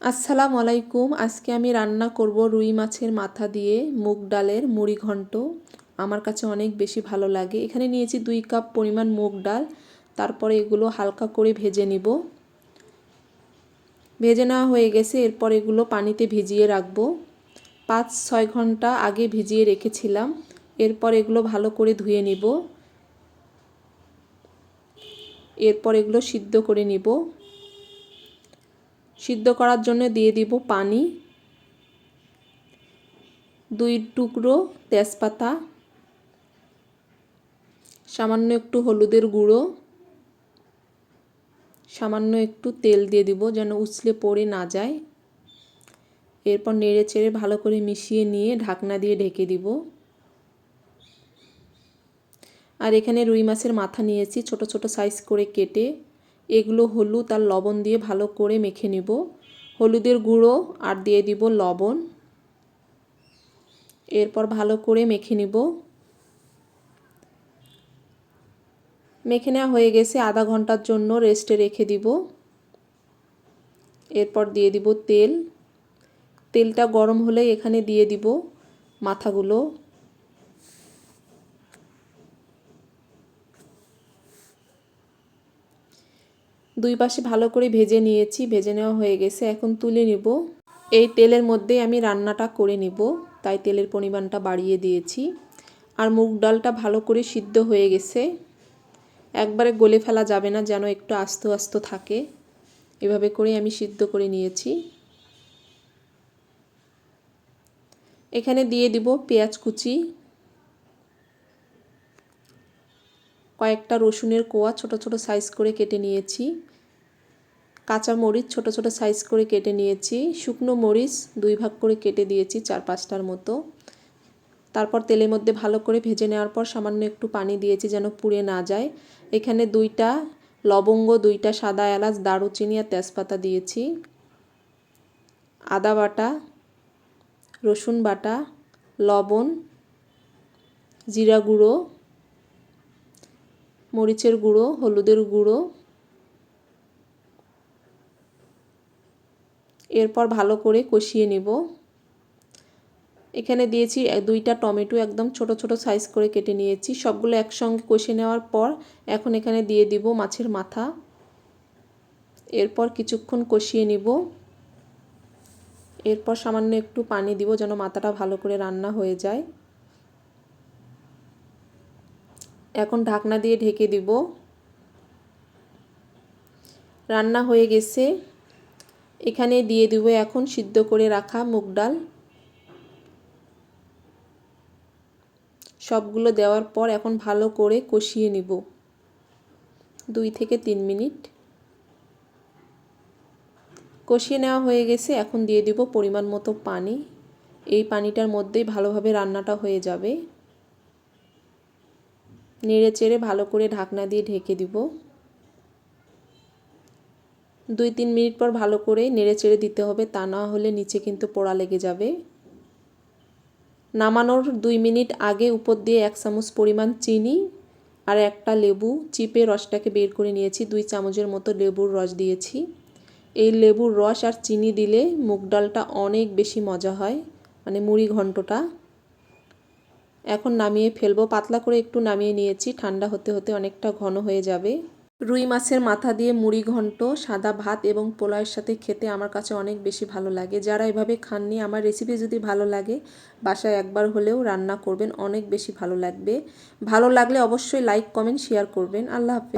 আসসালামু আলাইকুম। আজকে আমি রান্না করব রুই মাছের মাথা দিয়ে মুগ ডালের মুড়ি ঘন্ট। আমার কাছে অনেক বেশি ভালো লাগে। এখানে নিয়েছি দুই কাপ পরিমাণ মুগ ডাল। তারপরে এগুলো হালকা করে ভেজে নিব। ভেজে নেওয়া হয়ে গেছে। এরপর এগুলো পানিতে ভিজিয়ে রাখব। পাঁচ, ছয় ঘণ্টা আগে ভিজিয়ে রেখেছিলাম। এরপর এগুলো ভালো করে ধুয়ে নিব। এরপর এগুলো সিদ্ধ করে নিব। সিদ্ধ করার জন্য দিয়ে দিব পানি, দুই টুকরো তেজপাতা, সামান্য একটু হলুদের গুঁড়ো, সামান্য একটু তেল দিয়ে দিব যেন উছলে পড়ে না যায়। এরপর নেড়ে চেড়ে ভালো করে মিশিয়ে নিয়ে ঢাকনা দিয়ে ঢেকে দিব। আর এখানে রুই মাছের মাথা নিয়েছি, ছোট ছোট সাইজ করে কেটে এগুলো হলুদ আর লবণ দিয়ে ভালো করে মেখে নিব। হলুদের গুঁড়ো আর দিয়ে দিব লবণ। এরপর ভালো করে মেখে নিব। মেখে নেওয়া হয়ে গেছে, আধা ঘণ্টার জন্য রেস্টে রেখে দিব। এরপর দিয়ে দিব তেল। তেলটা গরম হলে এখানে দিয়ে দিব মাথাগুলো। দুই পাশে ভালো করে ভেজে নিয়েছি, ভেজে নেওয়া হয়ে গেছে। এখন তুলে নিব। এই তেলের মধ্যে আমি রান্নাটা করে নিব। তাই তেলের পরিমাণটা বাড়িয়ে দিয়েছি। আর মুগ ডালটা ভালো করে সিদ্ধ হয়ে গেছে। একবারে গলে ফেলা যাবে না, যেন একটু আস্ত আস্ত থাকে। এভাবে করে আমি সিদ্ধ করে নিয়েছি। এখানে দিয়ে দিব পেঁয়াজ কুচি। কয়েকটা রসুনের কোয়া ছোট ছোট সাইজ করে কেটে নিয়েছি। কাঁচা মরিচ ছোট ছোট সাইজ করে কেটে নিয়েছি। শুকনো মরিচ দুই ভাগ করে কেটে দিয়েছি চার পাঁচটার মতো। তারপর তেলের মধ্যে ভালো করে ভেজে নেওয়ার পর সামান্য একটু পানি দিয়েছি যেন পুড়ে না যায়। এখানে দুইটা লবঙ্গ, দুইটা সাদা এলাচ, দারুচিনি আর তেজপাতা দিয়েছি। আদা বাটা, রসুন বাটা, লবণ, জিরা গুঁড়ো, মরিচের গুঁড়ো, হলুদের গুঁড়ো এরপর ভালো করে কষিয়ে নেব। এখানে দিয়েছি দুইটা টমেটো একদম ছোট ছোট সাইজ করে কেটে নিয়েছি। সবগুলো একসঙ্গে কষিয়ে নেওয়ার পর এখন এখানে দিয়ে দিব মাছের মাথা। এরপর কিছুক্ষণ কষিয়ে নিব। এরপর সামান্য একটু পানি দিব যেন মাথাটা ভালো করে রান্না হয়ে যায়। এখন ঢাকনা দিয়ে ঢেকে দিব। রান্না হয়ে গেছে। এখানে দিয়ে দিব এখন সিদ্ধ করে রাখা মুগ ডাল। সবগুলো দেওয়ার পর এখন ভালো করে কষিয়ে নিব। দুই থেকে তিন মিনিট। কষিয়ে নেওয়া হয়ে গেছে, এখন দিয়ে দিব পরিমাণ মতো পানি। এই পানিটার মধ্যেই ভালোভাবে রান্নাটা হয়ে যাবে। নেড়ে চেড়ে ভালো করে ঢাকনা দিয়ে ঢেকে দিব। দুই তিন মিনিট পর ভালো করে নেড়ে চেড়ে দিতে হবে, তা না হলে নিচে কিন্তু পোড়া লেগে যাবে। নামানোর দুই মিনিট আগে উপর দিয়ে এক চামচ পরিমাণ চিনি আর একটা লেবু, চিপে রসটাকে বের করে নিয়েছি, দুই চামচের মতো লেবুর রস দিয়েছি। এই লেবুর রস আর চিনি দিলে মুগ ডালটা অনেক বেশি মজা হয় মানে মুড়ি ঘন্টটা। এখন নামিয়ে ফেলব, পাতলা করে একটু নামিয়ে নিয়েছি, ঠান্ডা হতে হতে অনেকটা ঘন হয়ে যাবে। রুই মাছের মাথা দিয়ে মুড়ি ঘন্ট, সাদা ভাত এবং পোলাওয়ের সাথে খেতে আমার কাছে অনেক বেশি ভালো লাগে। যারা এভাবে খাননি, আমার রেসিপি যদি ভালো লাগে, বাসায় একবার হলেও রান্না করবেন, অনেক বেশি ভালো লাগবে। ভালো লাগলে অবশ্যই লাইক কমেন্ট শেয়ার করবেন। আল্লাহ হাফিজ।